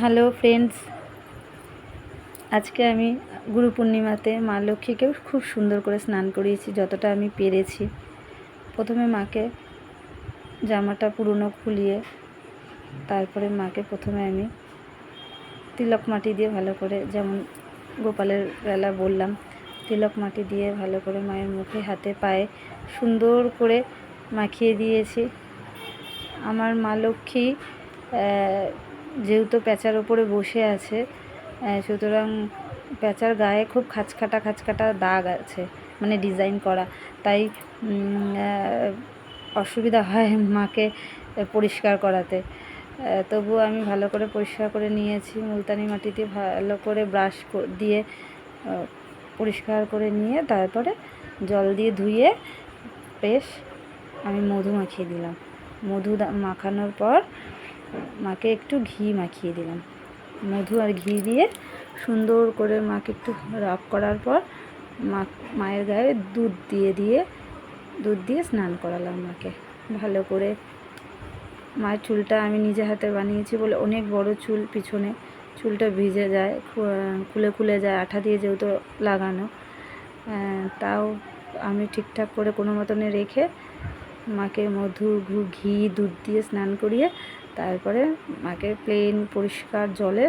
Hello friends আজকে আমি গুরু পূর্ণিমাতে মা লক্ষ্মীকেও খুব সুন্দর করে স্নান করিয়েছি, যতটা আমি পেরেছি। প্রথমে মাকে জামাটা পুরনো খুলিয়ে, তারপরে মাকে প্রথমে আমি তিলক মাটি দিয়ে ভালো করে, যেমন গোপালের বেলা বললাম, তিলক মাটি দিয়ে ভালো করে মায়ের মুখে, হাতে, পায়ে সুন্দর করে মাখিয়ে দিয়েছি। আমার মা লক্ষ্মী যেহেতু প্যাঁচার ওপরে বসে আছে সুতরাং প্যাঁচার গায়ে খুব খাঁচকাটা খাঁচকাটা দাগ আছে মানে ডিজাইন করা। তাই অসুবিধা হয় মাকে পরিষ্কার করাতে। তবুও আমি ভালো করে পরিষ্কার করে নিয়েছি, মুলতানি মাটিতে ভালো করে ব্রাশ দিয়ে পরিষ্কার করে নিয়ে তারপরে জল দিয়ে ধুয়ে বেশ আমি মধু মাখিয়ে দিলাম। মধু মাখানোর পর মাকে একটু ঘি মাখিয়ে দিলাম। মধু আর ঘি দিয়ে সুন্দর করে মাকে একটু রাব করার পর মা, মায়ের গায়ে দুধ দিয়ে দিয়ে, দুধ দিয়ে স্নান করালাম মাকে। ভালো করে মায়ের চুলটা আমি নিজে হাতে বানিয়েছি বলে অনেক বড় চুল পিছনে। চুলটা ভিজে যায় খুলে খুলে যায়, আঠা দিয়ে যেহেতু লাগানো। তাও আমি ঠিকঠাক করে কোনো মতনে রেখে মাকে মধু ঘি, দুধ দিয়ে স্নান করিয়ে তারপরে মাকে প্লেন পরিষ্কার জলে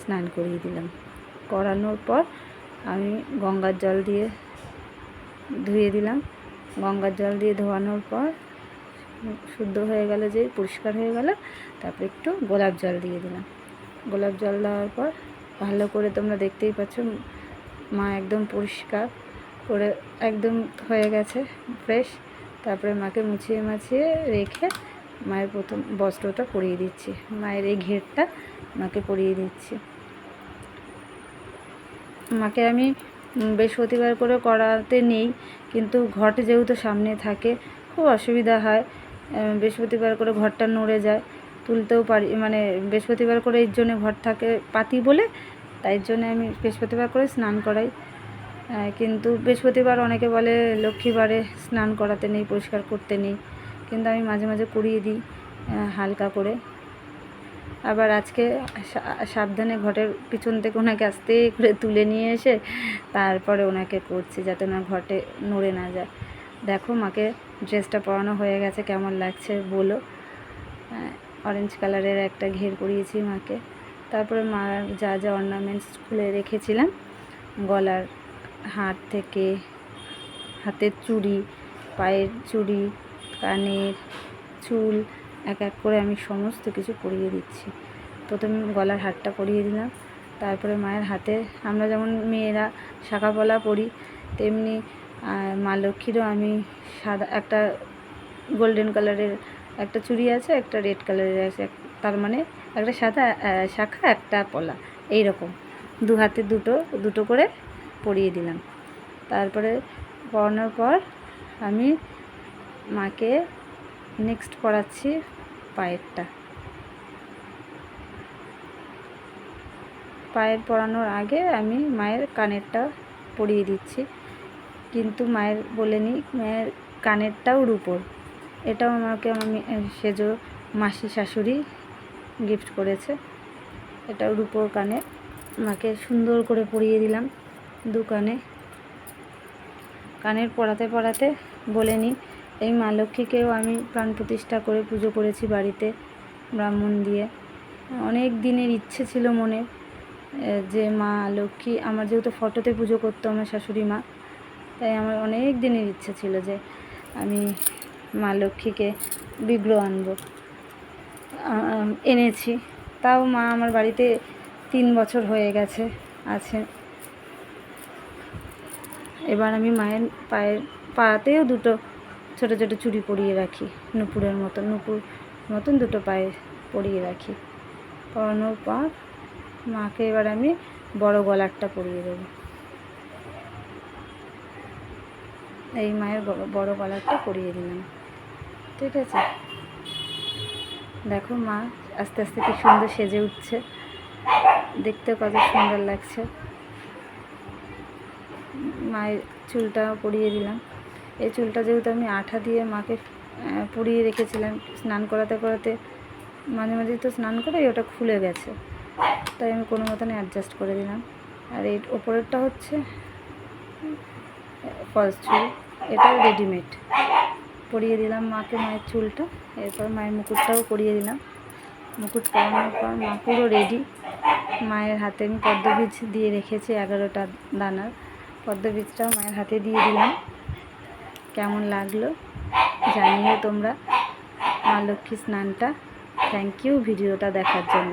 স্নান করিয়ে দিলাম। করানোর পর আমি গঙ্গার জল দিয়ে ধুয়ে দিলাম। গঙ্গার জল দিয়ে ধোয়ানোর পর শুদ্ধ হয়ে গেল যে পরিষ্কার হয়ে গেল, তারপরে একটু গোলাপ জল দিয়ে দিলাম। গোলাপ জল দেওয়ার পর ভালো করে তোমরা দেখতেই পাচ্ছ, মা একদম পরিষ্কার করে একদম হয়ে গেছে ফ্রেশ তারপরে মাকে মুছিয়ে মাছিয়ে রেখে মায়ের প্রথম বস্ত্রটা পরিয়ে দিচ্ছি। মায়ের এই ঘেরটা মাকে পরিয়ে দিচ্ছি। মাকে আমি বৃহস্পতিবার করে করাতে নেই, কিন্তু ঘটে যেহেতু সামনে থাকে, খুব অসুবিধা হয়। বৃহস্পতিবার করে ঘরটা নড়ে যায়। তুলতেও পারি মানে বৃহস্পতিবার করে এর জন্য ঘর থাকে পাতি বলে, তাই জন্য আমি বৃহস্পতিবার করে স্নান করাই। কিন্তু বৃহস্পতিবার অনেকে বলে লক্ষ্মীবারে স্নান করাতে নেই, পরিষ্কার করতে নেই। কিন্তু আমি মাঝে মাঝে করিয়ে দিই হালকা করে। আবার আজকে সাবধানে ঘটের পিছন থেকে ওনাকে আস্তে করে তুলে নিয়ে এসে তারপরে ওনাকে করছি যাতে ওনার ঘটে নড়ে না যায়। দেখো মাকে ড্রেসটা পরানো হয়ে গেছে, কেমন লাগছে বলো। অরেঞ্জ কালারের একটা ঘের পরিয়েছি মাকে। তারপরে মা যা যা অর্নামেন্টস খুলে রেখেছিলাম, গলার হাত থেকে, হাতের চুড়ি, পায়ের চুড়ি কানের, চুল, এক এক করে আমি সমস্ত কিছু পরিয়ে দিচ্ছি। প্রথমে গলার হারটা পরিয়ে দিলাম। তারপরে মায়ের হাতে আমরা যেমন মেয়েরা শাখা পলা পরি, তেমনি মা লক্ষ্মীরও আমি সাদা, একটা গোল্ডেন কালারের একটা চুড়ি আছে, একটা রেড কালারের আছে তার মানে একটা সাদা শাখা, একটা পলা এই রকম দু হাতে দুটো দুটো করে পরিয়ে দিলাম। তারপরে পরানোর পর আমি মাকে নেক্সট পরাচ্ছি পায়েরটা। পায়ের পরানোর আগে আমি মায়ের কানেরটা পরিয়ে দিচ্ছি। কিন্তু মায়ের বলে নিই মায়ের কানেরটাও রুপোর। এটাও আমাকে আমি সেজো মাসি শাশুড়ি গিফট করেছে। এটাও রুপোর কানে। মাকে সুন্দর করে পরিয়ে দিলাম দু কানে। কানের পড়াতে পড়াতে বলে নিই এই মা লক্ষ্মীকেও আমি প্রাণ প্রতিষ্ঠা করে পুজো করেছি বাড়িতে, ব্রাহ্মণ দিয়ে। অনেক দিনের ইচ্ছে ছিল মনে যে মা লক্ষ্মী, আমার যেহেতু ফটোতে পুজো করতো আমার শাশুড়ি মা, তাই আমার অনেক দিনের ইচ্ছে ছিল যে আমি মা লক্ষ্মীকে বিগ্রহ আনব। এনেছি। তাও মা আমার বাড়িতে তিন বছর হয়ে গেছে, আছে। এবার আমি মায়ের পায়ের পাতেও দুটো ছোট ছোট চুড়ি পরিয়ে রাখি, নুপুরের মতন নুপুর মতন দুটো পায়ে পরিয়ে রাখি। পরানোর পর মাকে এবার আমি বড় গলারটা পরিয়ে দেবো। এই মায়ের বড় গলারটা পরিয়ে দিলাম। ঠিক আছে? দেখো মা আস্তে আস্তে কি সুন্দর সেজে উঠছে। দেখতে কত সুন্দর লাগছে। মায়ের চুলটা পরিয়ে দিলাম। এই চুলটা যেহেতু আমি আঠা দিয়ে মাকে পুড়িয়ে রেখেছিলাম স্নান করাতে করাতে, মাঝে মাঝে তো স্নান করে ওটা খুলে গেছে। তাই আমি কোনো মতন অ্যাডজাস্ট করে দিলাম। আর এই ওপরেরটা হচ্ছে ফলস চুল। এটা রেডিমেড পরিয়ে দিলাম মাকে মায়ের চুলটা। এরপর মায়ের মুকুটটাও পরিয়ে দিলাম। মুকুট পরানোর পর মা পুরো রেডি মায়ের হাতে আমি পদ্মবীজ দিয়ে রেখেছি এগারোটা দানার। পদ্মবীজটাও মায়ের হাতে দিয়ে দিলাম। কেমন লাগল জানিও তোমরা। মা লক্ষ্মী স্নানটা। থ্যাংক ইউ ভিডিওটা দেখার জন্য।